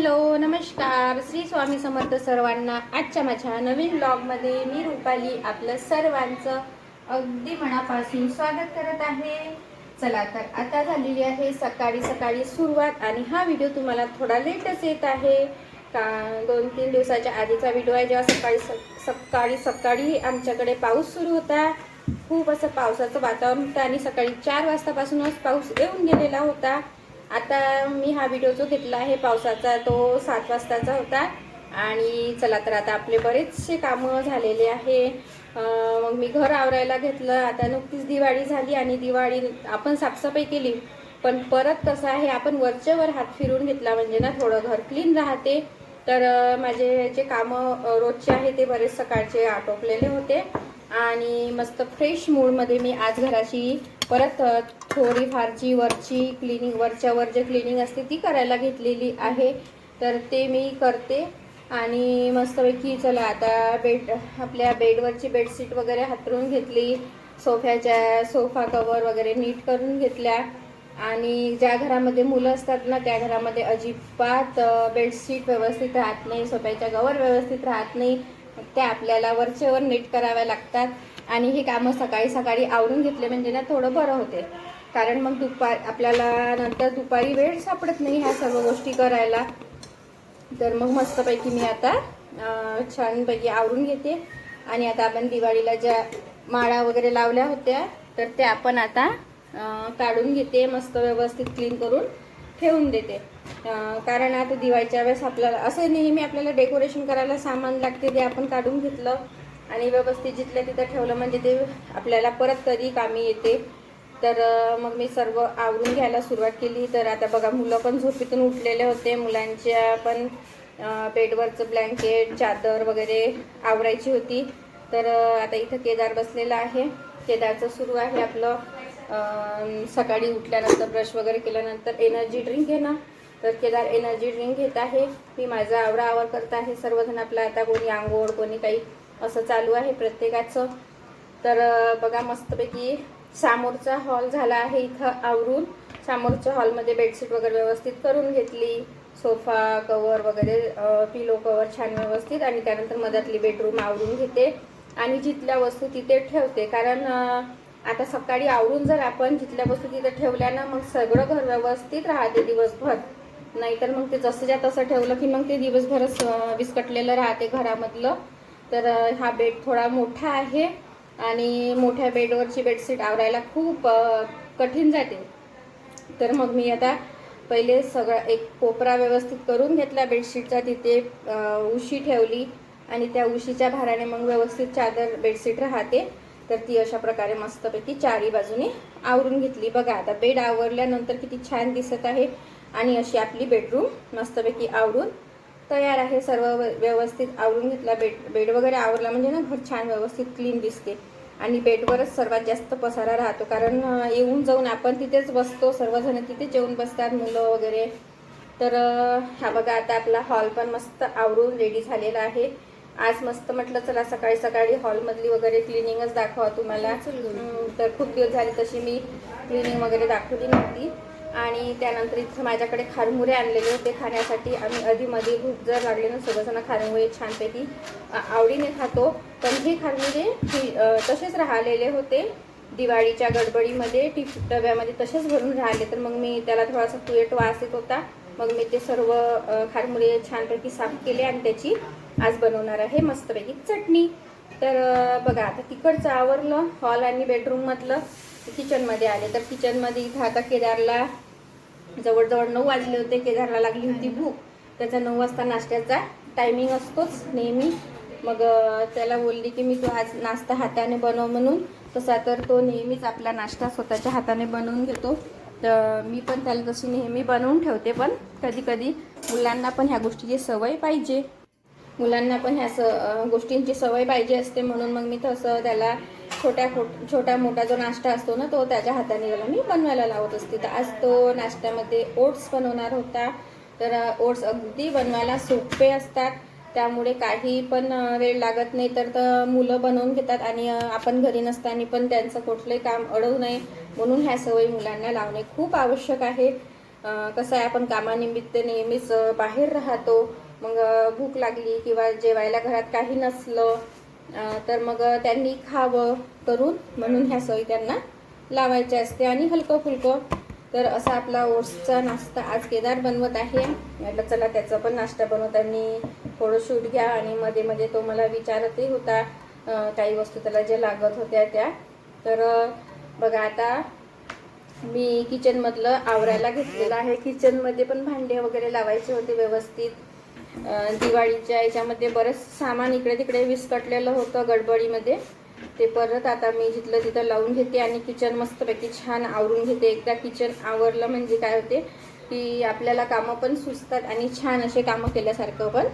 Hello नमस्कार. श्री स्वामी समर्थ सर्वांना आजच्या माझ्या नवीन ब्लॉगमध्ये मी रुपाली आपलं सर्वांचं अगदी मनापासून स्वागत करत आहे. चला तर आता झालेली आहे सकाळी सकाळी सुरुवात आणि हा व्हिडिओ तुम्हाला थोडा लेटच येत आहे. का दोन तीन दिवसाच्या आधीचा व्हिडिओ आहे जेव्हा सकाळी स- सकाळी सकाळी आमच्याकडे पाऊस सुरू होता. खूप असं पावसाचं वातावरण होतं आणि सकाळी चार वाजतापासूनच पाऊस येऊन गेलेला होता. आता मी हा व्हिडिओ जो घेतला आहे पावसाचा तो सात वाजताचा होता. आणि चला तर आता आपले बरेचसे कामं झालेले आहे. मग मी घर आवरायला घेतलं. आता नुकतीच दिवाळी झाली आणि दिवाळी आपण साफसफाई केली. पण परत कसं आहे आपण वरच्यावर हात फिरून घेतला म्हणजे ना थोडं घर क्लीन राहते. तर माझे जे कामं रोजचे आहे ते बरेच सकाळचे आटोपलेले होते. आणि मस्त फ्रेश मूडमध्ये मी आज घराची परत थोडीफारची वरची क्लिनिंग वरच्यावर जे क्लिनिंग असते ती करायला घेतलेली आहे. तर ते मी करते. आणि मस्तपैकी चला आता बेड आपल्या बेडवरची बेडशीट वगैरे हातरून घेतली. सोफ्याच्या सोफा कवर वगैरे नीट करून घेतल्या. आणि ज्या घरामध्ये मुलं असतात ना त्या घरामध्ये अजिबात बेडशीट व्यवस्थित राहत नाही. सोफ्याच्या कवर व्यवस्थित राहत नाही. त्या आपल्याला वरचेवर नीट कराव्या लागतात. आणि ही कामं सकाळी सकाळी आवरून घेतले म्हणजे ना थोडं बरं होते. कारण मग दुपार आपल्याला नंतर दुपारी वेळ सापडत नाही ह्या सर्व गोष्टी करायला. तर मग मस्तपैकी मी आता छानपैकी आवरून घेते. आणि आता आपण दिवाळीला ज्या माळा वगैरे लावल्या होत्या तर त्या आपण आता काढून घेते मस्त व्यवस्थित क्लीन करून ठेवून देते. कारण आता दिवाळीच्या वेळेस आपल्याला असे नेहमी आपल्याला डेकोरेशन करायला सामान लागते ते आपण काढून घेतलं. आणि व्यवस्थित जिथल्या तिथं ठेवलं म्हणजे ते आपल्याला परत कधी कामी येते. तर मग मी सर्व आवरून घ्यायला सुरुवात केली. तर आता बघा मुलं पण झोपेतून उठलेले होते. मुलांच्या पण बेडवरचं ब्लँकेट चादर वगैरे आवरायची होती. तर आता इथं केदार बसलेला आहे. केदारचं सुरू आहे आपलं. सकाळी उठल्यानंतर ब्रश वगैरे केल्यानंतर एनर्जी ड्रिंक घेणं. तर केदार एनर्जी ड्रिंक घेत आहे. मी माझा आवरा आवर करत आहे. सर्वजण आपला आता कोणी आंघोळ कोणी काही असं चालू आहे प्रत्येकाचं. तर बघा मस्तपैकी समोरचा हॉल झाला आहे इथं आवरून. समोरच्या हॉलमध्ये बेडशीट वगैरे व्यवस्थित करून घेतली. सोफा कवर वगैरे पिलो कवर छान व्यवस्थित. आणि त्यानंतर मधातली बेडरूम आवरून घेते. आणि जिथल्या वस्तू तिथे ठेवते. कारण आता सकाळी आवरून जर आपण जिथल्या वस्तू तिथे ठेवल्या ना मग सगळं घर व्यवस्थित राहते दिवसभर. नाहीतर मग ते जसंच्या तसं ठेवलं की मग ते दिवसभरच विस्कटलेलं राहते घरामधलं. तर हा बेड थोडा मोठा आहे आणि मोठ्या बेडवरची बेडशीट आवरायला खूप कठीण जाते. तर मग मी आता पहिले सगळं एक कोपरा व्यवस्थित करून घेतला बेडशीटचा. तिथे उशी ठेवली आणि त्या उशीच्या भाराने मग व्यवस्थित चादर बेडशीट राहते. तर ती अशा प्रकारे मस्तपैकी चारी बाजूने आवरून घेतली. बघा आता बेड आवरल्यानंतर किती छान दिसत आहे आणि अशी आपली बेडरूम मस्तपैकी आवरून तयार आहे सर्व व्य- व्यवस्थित आवरून घेतला बेड बेड वगैरे आवरला म्हणजे ना घर छान व्यवस्थित क्लीन दिसते. आणि बेडवरच सर्वात जास्त पसारा राहतो कारण येऊन जाऊन आपण तिथेच बसतो सर्वजण तिथेच येऊन बसतात मुलं वगैरे. तर हा बघा आता आपला हॉल पण मस्त आवरून रेडी झालेला आहे. आज मस्त म्हटलं चला सकाळी सकाळी हॉलमधली वगैरे क्लिनिंगच दाखवा तुम्हाला. तर खूप दिवस झाले तशी मी क्लिनिंग वगैरे दाखवली नव्हती. आणि त्यानंतर इथं माझ्याकडे खारमुरे आणलेले होते खाण्यासाठी. आम्ही आधीमध्ये भूक जर लागले ना सगळंजण खारमुरे छानपैकी आवडीने खातो. पण हे खारमुरे हे, तसेच राहिलेले होते. दिवाळीच्या गडबडीमध्ये टिफ डब्यामध्ये तसेच भरून राहिले. तर मग मी त्याला थोडासा तुएट वास येत होता. मग मी ते सर्व खारमुरे छानपैकी साफ केले आणि त्याची आज बनवणार आहे मस्तपैकी चटणी. तर बघा आता तिकडचं आवरलं. हॉल आणि बेडरूममधलं किचनमध्ये आले. तर किचनमध्ये इथं आता केदारला जवळजवळ नऊ वाजले होते केदारला लागली होती भूक. त्याचा नऊ वाजता नाश्त्याचा टायमिंग असतोच नेहमी. मग त्याला बोलली की मी तू आज नाश्ता हाताने बनव म्हणून. तसा तर तो नेहमीच आपला नाश्ता स्वतःच्या हाताने बनवून घेतो. तर मी पण त्याला तशी नेहमी बनवून ठेवते पण कधी कधी मुलांना पण ह्या गोष्टीची सवय पाहिजे. मुलांना पण ह्या स गोष्टींची सवय पाहिजे असते म्हणून मग मी तसं त्याला छोट्या खोट छोटा मोठा जो नाश्ता असतो ना तो त्याच्या हाताने त्याला मी बनवायला लावत असते. तर आज तो नाश्त्यामध्ये ओट्स बनवणार होता. तर ओट्स अगदी बनवायला सोपे असतात. त्यामुळे काही पण वेळ लागत नाही. तर तर मुलं बनवून घेतात आणि आपण घरी नसताना पण त्यांचं कुठलंही काम अडवू नये. म्हणून ह्या सवयी मुलांना लावणे खूप आवश्यक आहे. कसं आहे आपण कामानिमित्त नेहमीच बाहेर राहतो. मग भूक लागली किंवा जेवायला घरात काही नसलं तर मग त्यांनी खावं करून म्हणून ह्या सवयी त्यांना लावायच्या असते आणि हलकं फुलकं. तर असा आपला ओट्सचा नाश्ता आज केदार बनवत आहे. म्हटलं चला त्याचा पण नाश्ता बनवताना थोडं शूट घ्या आणि मध्ये मध्ये तो मला विचारतही होता काही वस्तू त्याला ज्या लागत होत्या त्या. तर बघा आता मी किचनमधलं आवरायला घेतलेलं आहे. किचनमध्ये पण भांडे वगैरे लावायचे होते व्यवस्थित. दिवाळीच्या याच्यामध्ये बरंच सामान इकडे तिकडे विस्कटलेलं होतं गडबडीमध्ये. ते परत आता मी जिथलं तिथं लावून घेते आणि किचन मस्तपैकी छान आवरून घेते. एकदा किचन आवरलं म्हणजे काय होते की आपल्याला कामं पण सुचतात आणि छान असे कामं केल्यासारखं पण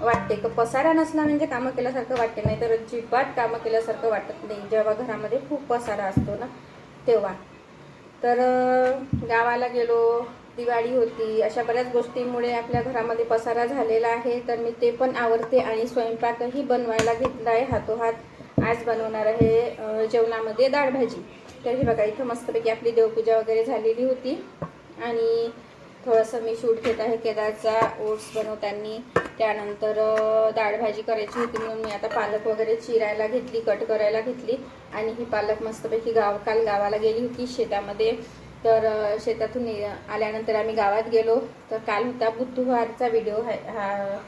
वाटते. पसारा नसला म्हणजे कामं केल्यासारखं वाटते नाही तर अजिबात कामं केल्यासारखं वाटत नाही. जेव्हा घरामध्ये खूप पसारा असतो ना तेव्हा. तर गावाला गेलो दिवाळी होती अशा बऱ्याच गोष्टींमुळे आपल्या घरामध्ये पसारा झालेला आहे. तर मी ते पण आवडते आणि स्वयंपाकही बनवायला घेतला आहे हातोहात. आज बनवणार आहे जेवणामध्ये डाळ भाजी. तर हे बघा इथं मस्तपैकी आपली देवपूजा वगैरे झालेली होती. आणि थोडंसं मी शूट घेत आहे केदारचा ओट्स बनवताना. त्यानंतर डाळ भाजी करायची होती म्हणून मी आता पालक वगैरे चिरायला घेतली कट करायला घेतली. आणि ही पालक मस्तपैकी गाव काल गावाला गेली होती शेतामध्ये. तर शेतातून आल्यानंतर आम्ही गावात गेलो. तर काल होता बुधवारचा व्हिडिओ हा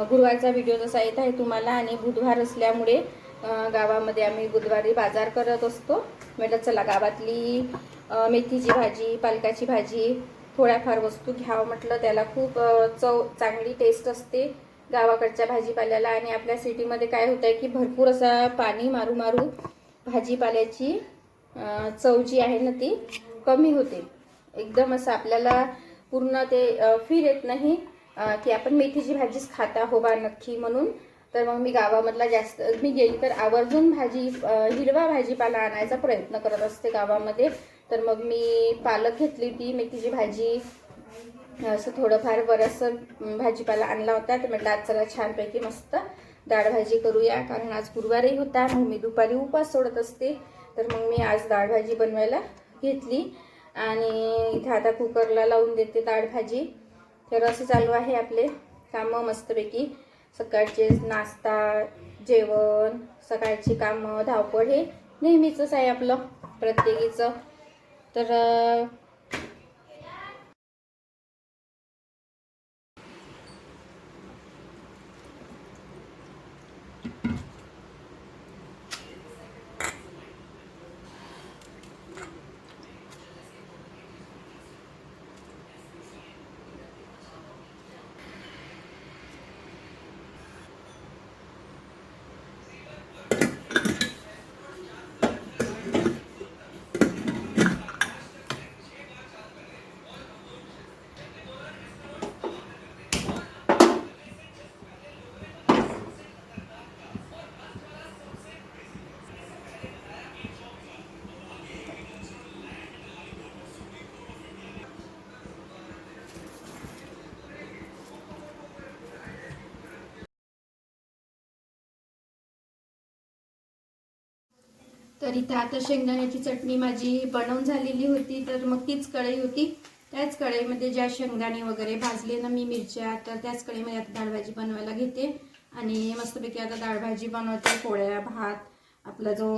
गुरुवारचा व्हिडिओ जसा येत आहे तुम्हाला आणि बुधवार असल्यामुळे गावामध्ये आम्ही बुधवारी बाजार करत असतो. म्हटलं चला गावातली मेथीची भाजी पालकाची भाजी थोड्याफार वस्तू घ्यावं म्हटलं. त्याला खूप चव चांगली टेस्ट असते गावाकडच्या भाजीपाल्याला आणि आपल्या सिटीमध्ये काय होतं आहे की भरपूर असा पाणी मारू मारू भाजीपाल्याची चव जी आहे ना ती कमी होते एकदम असं आपल्याला पूर्ण ते फील येत नाही की आपण मेथीची भाजीच खाता हो बा नक्की म्हणून. तर मग मी गावामधला जास्त मी गेली तर आवर्जून भाजी हिरवा भाजीपाला आणायचा प्रयत्न करत असते गावामध्ये. तर मग मी पालक घेतली होती मेथीची भाजी. असं थोडंफार बरंचसं भाजीपाला आणला होता. तर म्हटलं आज चला छानपैकी मस्त डाळ भाजी करूया. कारण आज गुरुवारही होता मग मी दुपारी उपास सोडत असते. तर मग मी आज डाळ भाजी बनवायला घेतली. आणि इथं आता कुकरला लावून देते डाळ भाजी. तर असं चालू आहे आपले कामं मस्तपैकी. सकाळचे नाश्ता जेवण सकाळची कामं धावपळ हे नेहमीचंच आहे आपलं प्रत्येकीचं. तर तर इथं आता शेंगदाण्याची चटणी माझी बनवून झालेली होती तर मग तीच कढई होती. त्याच कढईमध्ये ज्या शेंगदाणे वगैरे भाजले ना मी मिरच्या तर त्याच कढईमध्ये आता डाळ भाजी बनवायला घेते. आणि मस्तपैकी आता डाळ भाजी बनवते पोळ्या भात आपला जो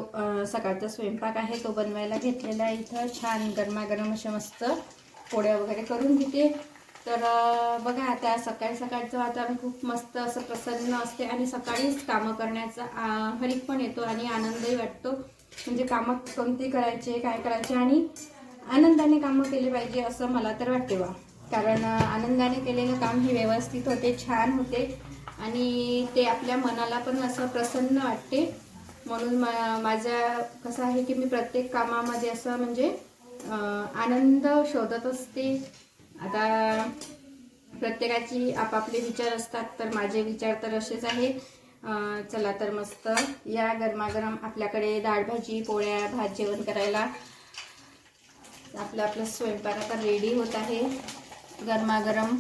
सकाळचा स्वयंपाक आहे तो बनवायला घेतलेला आहे इथं. छान गरमागरम अशा मस्त पोळ्या वगैरे करून घेते. तर बघा आता सकाळी सकाळचं वातावरण खूप मस्त असं प्रसन्न असते आणि सकाळीच कामं करण्याचा आ, हरीक पण येतो आणि आनंदही वाटतो. म्हणजे कामं कोणती करायचे काय करायचे आणि आनंदाने कामं केले पाहिजे असं मला तर वाटते बा. कारण आनंदाने केलेलं काम हे व्यवस्थित होते छान होते आणि ते आपल्या मनाला पण असं प्रसन्न वाटते. म्हणून मा माझा कसं आहे की मी प्रत्येक कामामध्ये असं म्हणजे आनंद शोधत असते. आता प्रत्येकाची आपापले विचार असतात तर माझे विचार तर असेच आहे चला तर मस्त. या गरमागरम आपल्याकडे डाळ भाजी पोळ्या भात जेवण करायला. आपलं आपलं स्वयंपाक आता रेडी होत आहे. गरमागरम.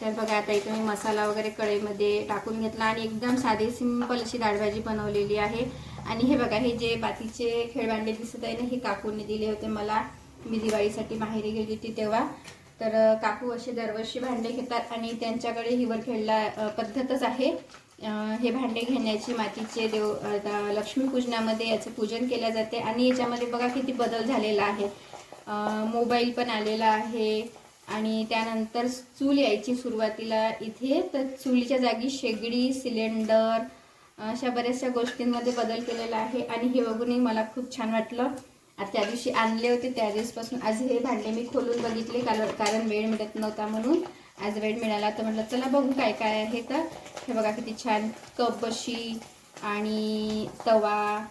तर बघा आता इथे मी मसाला वगैरे कढईमध्ये टाकून घेतला आणि एकदम साधी सिंपल अशी डाळभाजी बनवलेली आहे. आणि हे बघा हे जे बाकीचे खेळभांडे दिसत आहे ना हे काकूने दिले होते मला. मी दिवाळीसाठी माहेरी गेली होती तेव्हा. तर काकू असे दरवर्षी भांडे घेतात आणि त्यांच्याकडे हिवर खेळला पद्धतच आहे. हे भांडे घेण्याची मातीचे देव आता लक्ष्मीपूजनामध्ये याचं पूजन केलं जाते आणि याच्यामध्ये बघा किती बदल झालेला आहे. मोबाईल पण आलेला आहे आणि त्यानंतर चूल यायची सुरुवातीला. इथे तर चुलीच्या जागी शेगडी सिलेंडर अशा बऱ्याचशा गोष्टींमध्ये बदल केलेला आहे आणि हे बघूनही मला खूप छान वाटलं. आता त्या दिवशी आणले होते त्या दिवसपासून आज हे भांडे मी खोलून बघितले कारण कारण वेळ मिळत नव्हता म्हणून. आज वेळ मिळाला तर म्हटलं चला बघू काय काय आहे तर. हे बघा किती छान कप बशी आणि तवा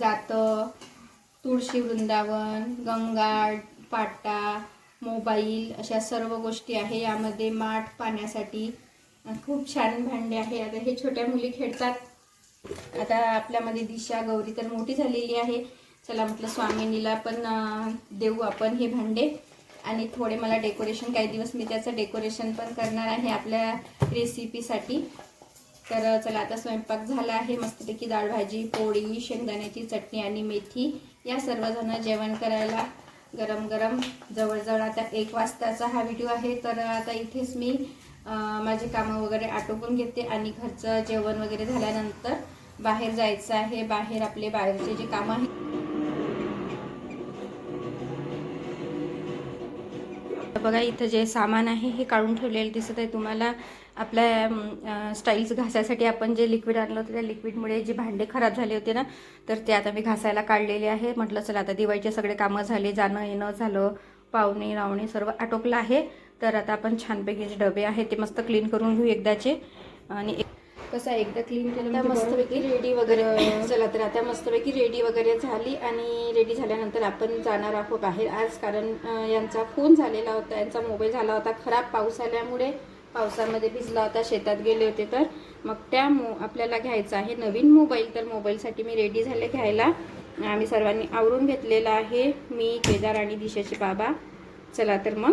जातं तुळशी वृंदावन गंगाळ पाटा मोबाईल अशा सर्व गोष्टी आहे. यामध्ये माठ पाण्यासाठी खूप छान भांडे आहे. आता हे छोट्या मुली खेळतात. आता आपल्यामध्ये दिशा गौरी तर मोठी झालेली आहे. चला म्हटलं स्वामिनीला पण देऊ आपण हे भांडे. आणि थोडे मला डेकोरेशन काही दिवस मी त्याचं डेकोरेशन पण करणार आहे आपल्या रेसिपीसाठी तर चला आता स्वयंपाक झाला आहे. मस्तपैकी डाळ भाजी पोळी शेंगदाण्याची चटणी आणि मेथी. या सर्वजण जेवण करायला गरम गरम जवळजवळ आता एक वाजताचा हा व्हिडिओ आहे. तर आता इथेच मी माझे कामं वगैरे आटोपून घेते आणि घरचं जेवण वगैरे झाल्यानंतर बाहेर जायचं आहे. बाहेर आपले बाहेरचे जे कामं आहेत बघा इथं जे सामान आहे हे काढून ठेवलेलं दिसत आहे. तुम्हाला आपल्या स्टाईल्स घासायसाठी आपण जे लिक्विड आणलं होतं त्या लिक्विडमुळे जे भांडे खराब झाले होते ना तर ते आता मी घासायला काढलेले आहे. म्हटलं चला आता दिवाळीचे सगळे कामं झाले जाणं येणं झालं पाहुणे रावणे सर्व आटोपलं आहे. तर आता आपण छानपैकी जे डबे आहेत ते मस्त क्लीन करून घेऊ एकदाचे. आणि एक- कसं एकदा क्लीन केलं म्हणजे मस्तपैकी रेडी वगैरे चला तर आता मस्तपैकी रेडी वगैरे झाली आणि रेडी झाल्यानंतर आपण जाणार आहोत बाहेर. आज कारण यांचा फोन झालेला होता यांचा मोबाईल झाला होता. खराब पाऊस आल्यामुळे पावसामध्ये भिजला होता शेतात गेले होते तर. मग त्या मो आपल्याला घ्यायचा आहे नवीन मोबाईल तर मोबाईलसाठी मी रेडी झाले घ्यायला. आम्ही सर्वांनी आवरून घेतलेला आहे मी केदार आणि दिशाचे बाबा. चला तर मग